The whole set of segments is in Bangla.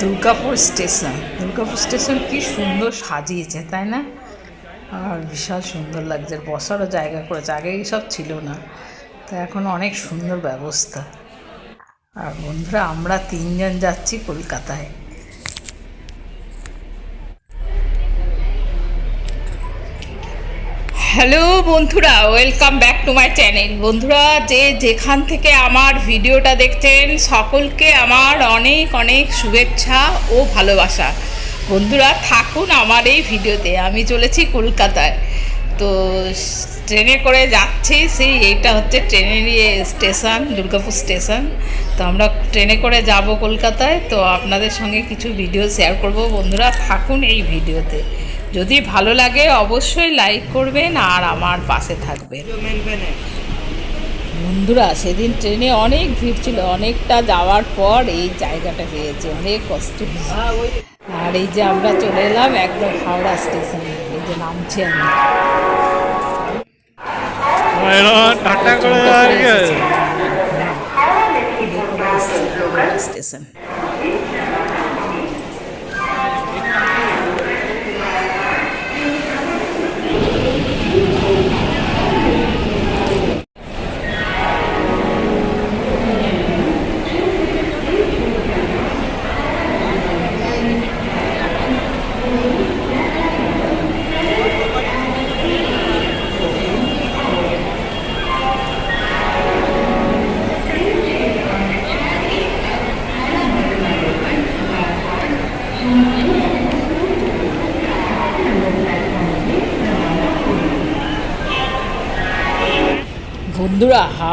দুর্গাপুর স্টেশন। দুর্গাপুর স্টেশন কি সুন্দর সাজিয়েছে, তাই না? আর বিশাল সুন্দর লাগছে, বসারও জায়গা করেছে আগে এইসব ছিল না। তা এখন অনেক সুন্দর ব্যবস্থা। আর বন্ধুরা, আমরা তিনজন যাচ্ছি কলকাতায়। হ্যালো বন্ধুরা, welcome back to my channel. বন্ধুরা, যে যেখান থেকে আমার ভিডিওটা দেখছেন, সকলকে আমার অনেক অনেক শুভেচ্ছা ও ভালোবাসা। বন্ধুরা, থাকুন আমার এই ভিডিওতে। আমি চলেছি কলকাতায়। তো ট্রেনে করে যাচ্ছি, সেই এইটা হচ্ছে ট্রেনের ইয়ে স্টেশন, দুর্গাপুর স্টেশন। তো আমরা ট্রেনে করে যাব কলকাতায়। তো আপনাদের সঙ্গে কিছু ভিডিও শেয়ার করব। বন্ধুরা, থাকুন এই ভিডিওতে। যদি ভালো লাগে অবশ্যই লাইক করবেন আর আমার পাশে থাকবেন। বন্ধুরা সেদিন ট্রেনে অনেক ভিড় ছিল অনেকটা যাওয়ার পর এই জায়গাটা পেয়েছি অনেক কষ্ট আর এই যে আমরা চলে এলাম একদম হাওড়া স্টেশনে এই যে নামছি আমি টাটা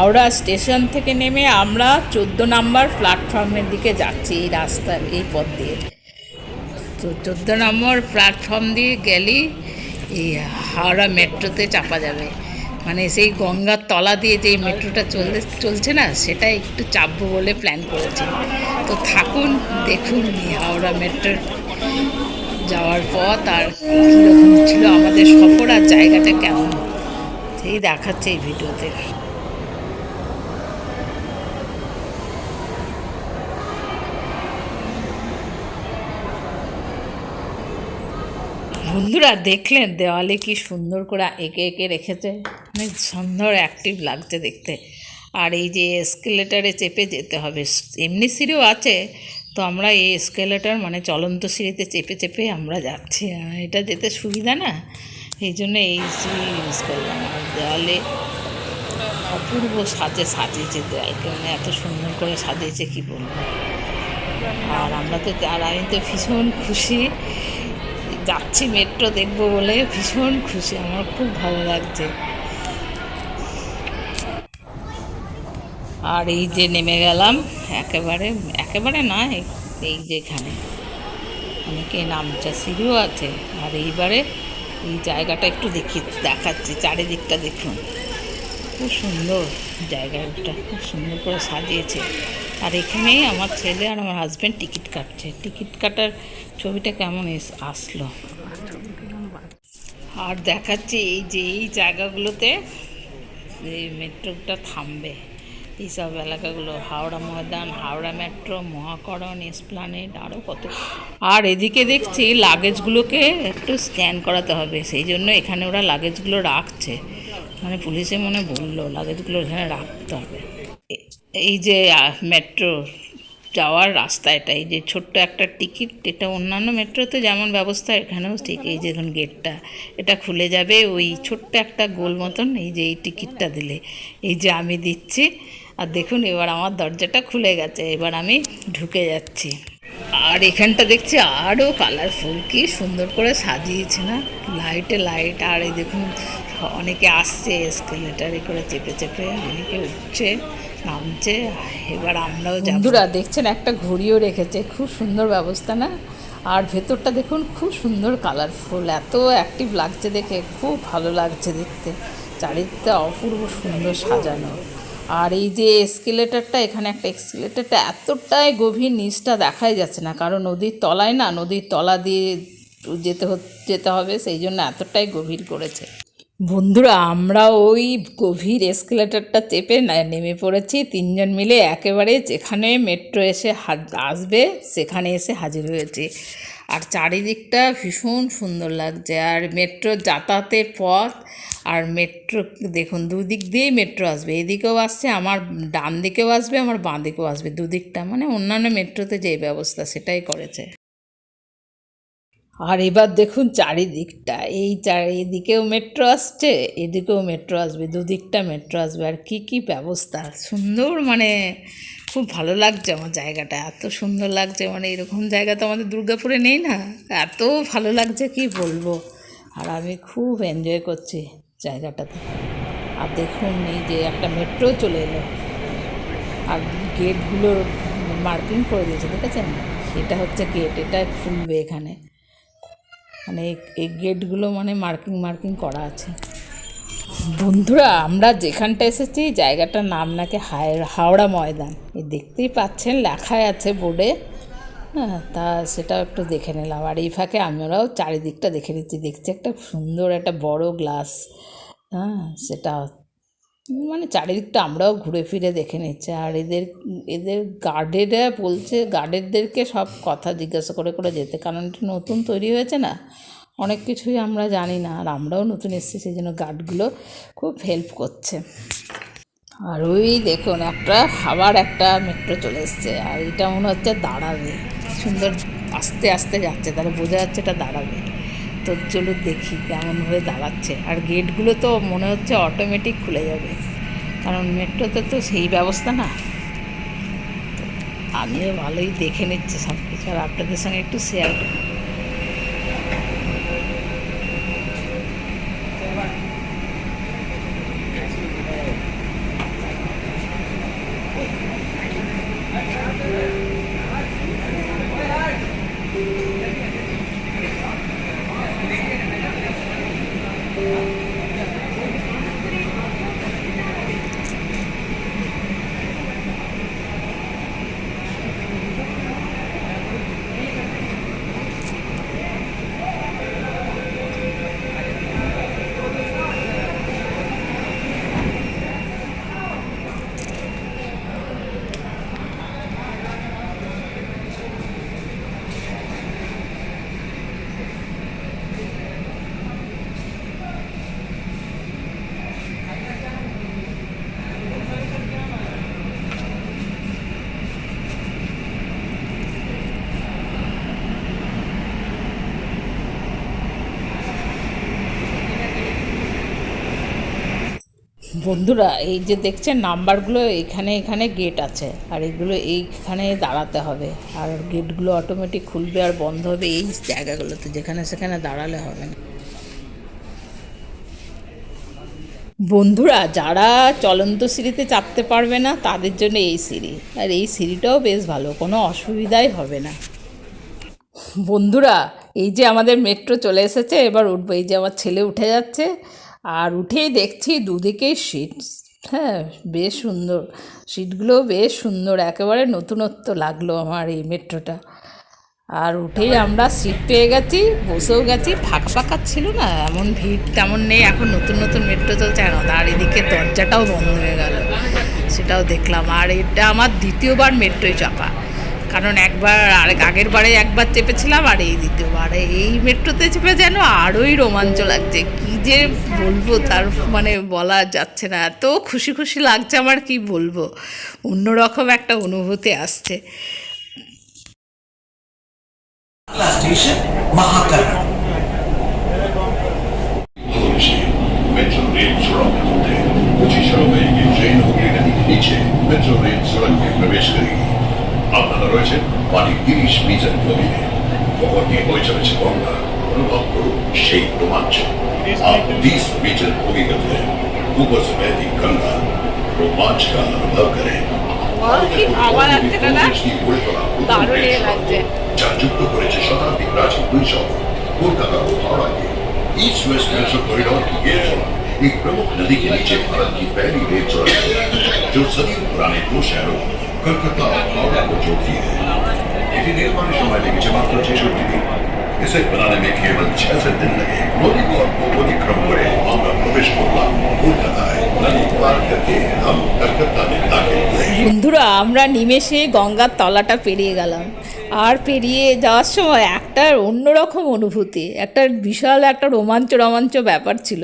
হাওড়া স্টেশন থেকে নেমে আমরা চোদ্দ নাম্বার প্ল্যাটফর্মের দিকে যাচ্ছি এই রাস্তার, এই পথ দিয়ে। তো চোদ্দ নম্বর প্ল্যাটফর্ম দিয়ে গেলেই এই হাওড়া মেট্রোতে চাপা যাবে। মানে সেই গঙ্গার তলা দিয়ে যেই মেট্রোটা চলতে, চলছে না, সেটা একটু চাপবো বলে প্ল্যান করেছি। তো থাকুন, দেখুন হাওড়া মেট্রোর যাওয়ার পথ আর কীরকম ছিল আমাদের সফর আর জায়গাটা কেমন। সেই দেখাচ্ছে এই ভিডিওতে। বন্ধুরা দেখলেন দেওয়ালে কি সুন্দর করে এঁকে এঁকে রেখেছে। অনেক সুন্দর অ্যাক্টিভ লাগছে দেখতে। আর এই যে এসকেলেটারে চেপে যেতে হবে। এমনি সিঁড়িও আছে, তো আমরা এই এসকেলেটার মানে চলন্ত সিঁড়িতে চেপে চেপে আমরা যাচ্ছি। এটা যেতে সুবিধা না, এই জন্য এই সিঁড়ি ইউজ করলাম। আর দেওয়ালে অপূর্ব সাজে সাজিয়েছে দেওয়ালকে মানে এত সুন্দর করে সাজিয়েছে কি বলব। আর আমরা তো আর আমি তো ভীষণ খুশি যাচ্ছি মেট্রো দেখব বলে ভীষণ খুশি, আমার খুব ভালো লাগছে। আর এই যে নেমে গেলাম, একেবারে একেবারে না এই- এই যে এখানে অনেকে নামছে সিঁড়িও আছে, আর এইবারে এই জায়গাটা একটু দেখি, দেখাচ্ছি, চারিদিকটা দেখুন। খুব সুন্দর জায়গাটা, খুব সুন্দর করে সাজিয়েছে। আর এখানেই আমার ছেলে আর আমার হাজব্যান্ড টিকিট কাটছে। টিকিট কাটার ছবিটা কেমন এস- আসলো। আর দেখাচ্ছি এই যে এই জায়গাগুলোতে এই মেট্রোটা থামবে। এইসব এলাকাগুলো, হাওড়া ময়দান, হাওড়া মেট্রো, মহাকরণ এসপ্লানেড আরও কত। আর এদিকে দেখছি লাগেজগুলোকে একটু স্ক্যান করাতে হবে। সেই জন্য এখানে ওরা লাগেজগুলো রাখছে। মানে পুলিশে মনে বলল লাগেজগুলো এখানে রাখতে হবে। এই যে মেট্রো যাওয়ার রাস্তা এটা, এই যে ছোট্ট একটা টিকিট এটা অন্যান্য মেট্রোতে যেমন ব্যবস্থা, এখানেও ঠিক এই যে এখন গেটটা এটা খুলে যাবে, ওই ছোট্ট একটা গোল মতন এই যে এই টিকিটটা দিলে। এই যে আমি দিচ্ছি, আর দেখুন এবার আমার দরজাটা খুলে গেছে, এবার আমি ঢুকে যাচ্ছি। আর এখানটা দেখছি আরও কালারফুল কি সুন্দর করে সাজিয়েছে না? লাইটে লাইট আর এই দেখুন, অনেকে আসছে এসকেলেটারে করে চেপে চেপে, অনেকে উঠছে। নামছে, এবার আমরাও বন্ধুরা, দেখছেন, একটা ঘড়িও রেখেছে। খুব সুন্দর ব্যবস্থা, না? আর ভেতরটা দেখুন, খুব সুন্দর কালারফুল এত অ্যাক্টিভ লাগছে দেখে, খুব ভালো লাগছে দেখতে। চারিদিকটা অপূর্ব সুন্দর সাজানো। আর এই যে এসকেলেটারটা এখানে একটা এসকেলেটারটা এতটাই গভীর নিচটা দেখাই যাচ্ছে না। কারণ নদীর তলায় না, নদীর তলা দিয়ে যেতে যেতে হবে, সেই জন্য এতটাই গভীর করেছে। বন্ধুরা, আমরা ওই গভীর এসকেলেটারটা চেপে নেমে পড়েছি। তিনজন মিলে একেবারে যেখানে মেট্রো এসে আসবে, সেখানে এসে হাজির হয়েছে। আর চারিদিকটা ভীষণ সুন্দর লাগছে। আর মেট্রো যাতায়াতের পথ আর মেট্রো দেখুন, দুদিক দিয়েই মেট্রো আসবে। এদিকেও আসছে, আমার ডান দিকেও আসবে, আমার বাঁ দিকেও আসবে। দুদিকটা মানে অন্যান্য মেট্রোতে যে ব্যবস্থা, সেটাই করেছে। আর এবার দেখুন চারিদিকটা, এই চারিদিকেও মেট্রো আসছে, এদিকেও মেট্রো আসবে, দুদিকটা মেট্রো আসবে, আর কী কী ব্যবস্থা, সুন্দর মানে খুব ভালো লাগছে আমার জায়গাটা, এত সুন্দর লাগছে মানে এরকম জায়গা তো আমাদের দুর্গাপুরে নেই না, এত ভালো লাগছে কি বলব, আর আমি খুব এনজয় করছি জায়গাটাতে। আর দেখুন এই যে একটা মেট্রো চলে এলো, আর গেটগুলো মার্কিং করে দিয়েছে, দেখেছেন? এটা হচ্ছে গেট এটা খুলবে এখানে। মানে এই- গেটগুলো মানে মার্কিং মার্কিং করা আছে। বন্ধুরা, আমরা যেখানটা এসেছি, জায়গাটার নাম নাকি হাওড়া ময়দান। এই দেখতেই পাচ্ছেন, লেখাই আছে বোর্ডে। হ্যাঁ তা সেটাও একটু দেখে নিলাম। আর এই ফাঁকে আমরাও চারিদিকটা দেখে নিচ্ছি। দেখছি একটা সুন্দর একটা বড় গ্লাস। হ্যাঁ সেটা মানে চারিদিকটা আমরাও ঘুরে ফিরে দেখে নিচ্ছি। আর এদের এদের গার্ডেরা বলছে গার্ডেরদেরকে সব কথা জিজ্ঞাসা করে করে যেতে। কারণ এটা নতুন তৈরি হয়েছে না, অনেক কিছুই আমরা জানি না। আর আমরাও নতুন এসেছি সেই জন্য গার্ডগুলো খুব হেল্প করছে। আর ওই দেখুন, একটা আবার একটা মেট্রো চলে এসছে। আর এটা মনে হচ্ছে দাঁড়াবে। সুন্দর আস্তে আস্তে যাচ্ছে, তাহলে বোঝা যাচ্ছে এটা দাঁড়াবে। তো চলো দেখি কেমনভাবে দাঁড়াচ্ছে। আর গেটগুলো তো মনে হচ্ছে অটোমেটিক খুলে যাবে। কারণ মেট্রোতে তো সেই ব্যবস্থা না। আমিও ভালোই দেখে নিচ্ছি সব কিছু আর আপনাদের সঙ্গে একটু শেয়ার বন্ধুরা, এই যে দেখছেন নাম্বারগুলো, এখানে এখানে গেট আছে। আর এগুলো এইখানে দাঁড়াতে হবে। আর গেটগুলো অটোমেটিক খুলবে আর বন্ধ হবে এই জায়গাগুলোতে, যেখানে সেখানে দাঁড়ালে হবে না। বন্ধুরা, যারা চলন্ত সিঁড়িতে চাপতে পারবে না, তাদের জন্য এই সিঁড়ি। আর এই সিঁড়িটাও বেশ ভালো, কোনো অসুবিধাই হবে না। বন্ধুরা, এই যে আমাদের মেট্রো চলে এসেছে, এবার উঠবো। এই যে আমার ছেলে উঠে যাচ্ছে আর উঠেই দেখছি দুদিকেই সিট হ্যাঁ বেশ সুন্দর। সিটগুলো বেশ সুন্দর। একেবারে নতুনত্ব লাগল আমার এই মেট্রোটা। আর উঠেই আমরা সিট পেয়ে গেছি, বসেও গেছি। ফাঁক ফাঁকা ছিল না, এমন ভিড় তেমন নেই। এখন নতুন নতুন মেট্রো চলছে না আর এদিকে দরজাটাও বন্ধ হয়ে গেল। সেটাও দেখলাম। আর এটা আমার দ্বিতীয়বার মেট্রোয় চাপা। কারণ একবার আর আগের বারে একবার চেপেছিলাম আর এই দ্বিতীয়বার এই মেট্রোতে চেপে যেন আরোই রোমাঞ্চ লাগছে। কি যে বলব তার মানে বলা যাচ্ছে না। এত খুশি খুশি লাগছে আমার কি বলব। অন্যরকম একটা অনুভূতি আসছে। স্টেশন, মহাকাল ভালোবেসে মেট্রো রেল সড়কের মধ্যে পঁচিশ সড়কে একটি ট্রেন হুগলি নদীর নিচে মেট্রো রেল সড়কে প্রবেশ করি আপনারা রয়েছেন মাটি তিরিশ মিটার গভীরে খবর নিয়ে বয়ে চলেছে গঙ্গা অনুভব করুন সেই রোমাঞ্চ आप बीस मीटर অভিজ্ঞতা ऊपर से बहती गंगा रोमांच का अनुभव करें কি ভাবা লাগছে দাদা? দারুণ এ লাগছে। যা যুক্ত করেছে শতাব্দী প্রাচীন দুই শহর কলকাতা ও Howrah east west metro corridor की ये सड़क एक प्रमुख नदी के नीचे भारत की पहली रेल सड़क है जो सदियों पुराने दो शहरों कलकत्ता हावड़ा को जोड़ती है इतनी देर बारिश हमारे लेके जब आपको छह छोटी थी इसे बनाने में केवल छह से दिन लगे नदी को अतिक्रम করে আমরা প্রবেশ করলাম কলকাতায় নদী পার करके हम कलकत्ता में दाखिल हुए বন্ধুরা আমরা নিমেষে গঙ্গার তলাটা পেরিয়ে গেলাম আর পেরিয়ে যাওয়ার সময় একটা অন্যরকম অনুভূতি একটা বিশাল একটা রোমাঞ্চ রোমাঞ্চ ব্যাপার ছিল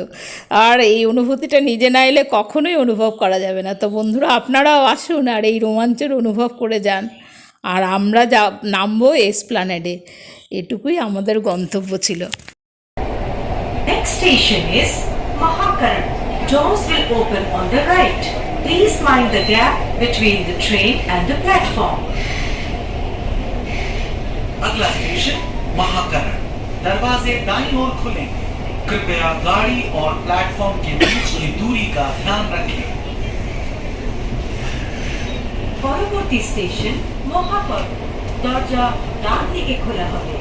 আর এই অনুভূতিটা নিজে না এলে কখনোই অনুভব করা যাবে না তো বন্ধুরা আপনারাও আসুন আর এই রোমাঞ্চের অনুভব করে যান আর আমরা যা নামবো এসপ্লানেডে এটুকুই আমাদের গন্তব্য ছিল Next station is Mahakaran. Doors will open on the right. Please mind the gap between the train and the platform. अगला स्टेशन महाकरण दरवाजे दाईं ओर खुले कृपया गाड़ी और प्लेटफॉर्म के बीच की दूरी का ध्यान रखें পরবর্তী স্টেশন মহাকর দরজা ডান দিকে খোলা হবে।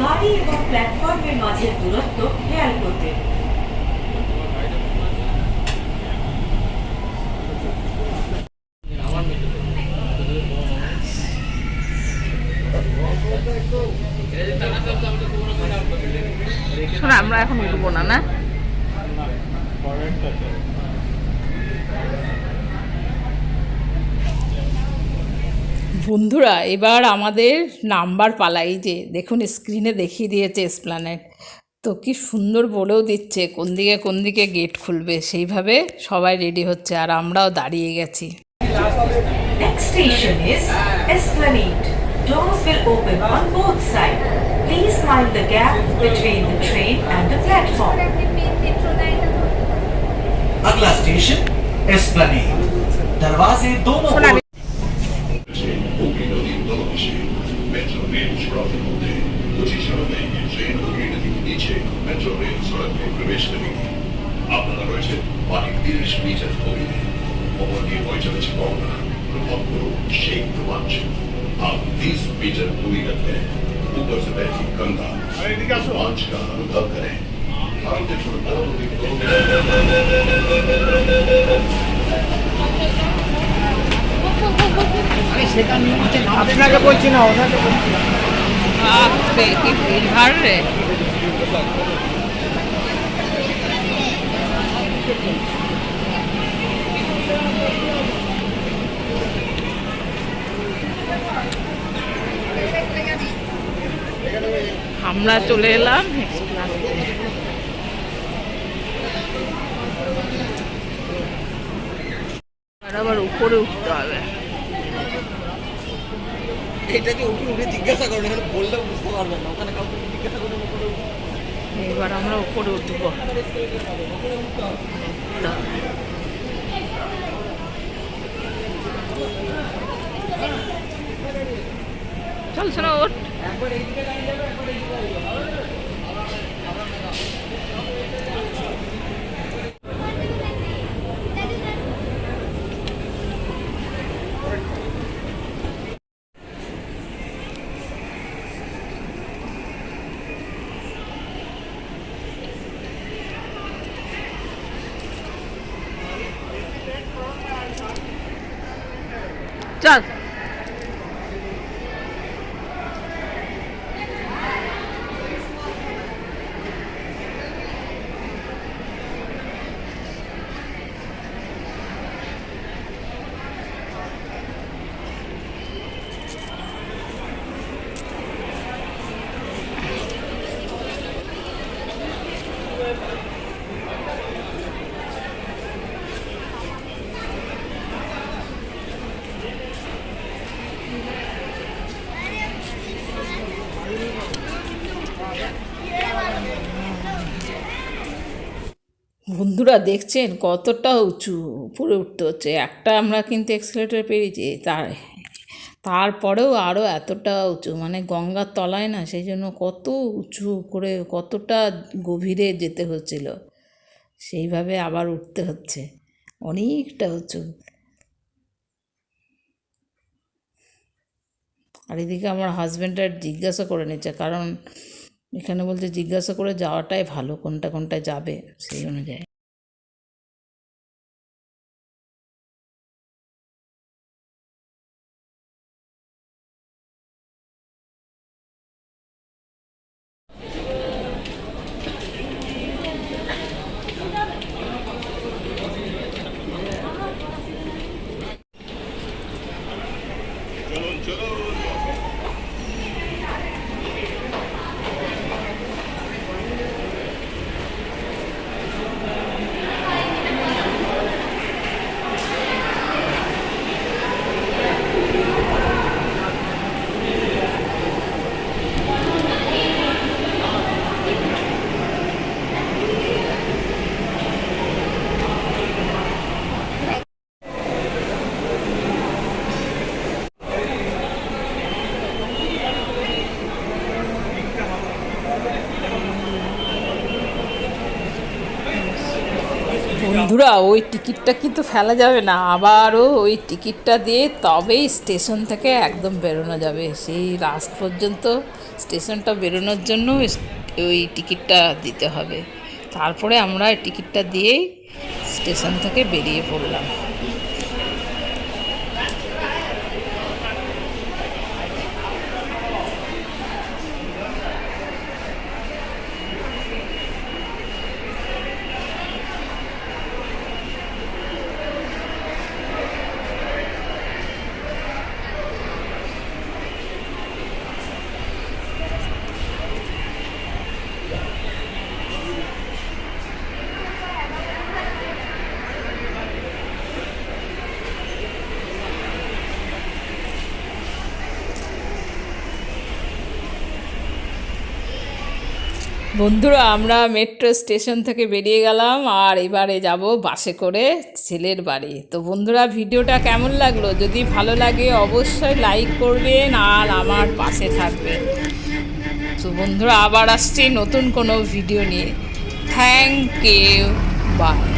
গাড়ি এবং প্ল্যাটফর্মের মাঝের দূরত্ব খেয়াল করবেন শোনো আমরা এখন উঠবো না না বন্ধুরা এবার আমাদের নাম্বার পালাই যে দেখুন স্ক্রিনে দেখিয়ে দিয়েছে এসপ্লানেট তো কি সুন্দর বলেও দিচ্ছে কোন দিকে কোন দিকে গেট খুলবে সেইভাবে সবাই রেডি হচ্ছে আর আমরাও দাঁড়িয়ে গেছি Next station is Esplanade. Doors will open on both sides. Please mind the gap between the train and the platform. अगला स्टेशन एस्प्लेनेड दरवाजे दोनों तीस मीटर पूरी रख हैं ऊपर से बहती गंगा रोमांच का अनुभव करें हम देखो बहुत আপনাকে বলছি না ওনাকে বলছি বাপরে কি ভিড় রে আমরা চলে এলাম আবার উপরে উঠতে হবে। এটাকে উঠে উঠে জিজ্ঞাসা করেন এখানে বললে বুঝতে পারবেন না ওখানে কাউকে জিজ্ঞাসা করে উপরে এবার আমরা উপরে উঠবো। চল শোনো ওঠ। চল বন্ধুরা দেখছেন কতটা উঁচু উপরে উঠতে হচ্ছে। একটা আমরা কিন্তু এক্সেলেটার পেয়েছি তার তারপরেও আরও এতটা উঁচু মানে গঙ্গার তলায় না, সেই জন্য কত উঁচু করে কতটা গভীরে যেতে হচ্ছিল। সেইভাবে আবার উঠতে হচ্ছে, অনেকটা উঁচু। আর এদিকে আমার হাজব্যান্ডের জিজ্ঞাসা করে নিচ্ছে, কারণ এখানে বলতে জিজ্ঞাসা করে যাওয়াটাই ভালো, কোনটা কোনটা যাবে সেই অনুযায়ী। বন্ধুরা, ওই টিকিটটা কিন্তু ফেলা যাবে না। আবারও ওই টিকিটটা দিয়ে তবেই স্টেশন থেকে একদম বেরোনো যাবে। সেই লাস্ট পর্যন্ত স্টেশনটা বেরোনোর জন্য ওই টিকিটটা দিতে হবে। তারপরে আমরা টিকিটটা দিয়েই স্টেশন থেকে বেরিয়ে পড়লাম। বন্ধুরা, আমরা মেট্রো স্টেশন থেকে বেরিয়ে গেলাম আর এবারে যাব বাসে করে ছেলের বাড়ি। তো বন্ধুরা, ভিডিওটা কেমন লাগল? যদি ভালো লাগে অবশ্যই লাইক করবেন আর আমার পাশে থাকবেন। তো বন্ধুরা, আবার আসছি নতুন কোনো ভিডিও নিয়ে। Thank you by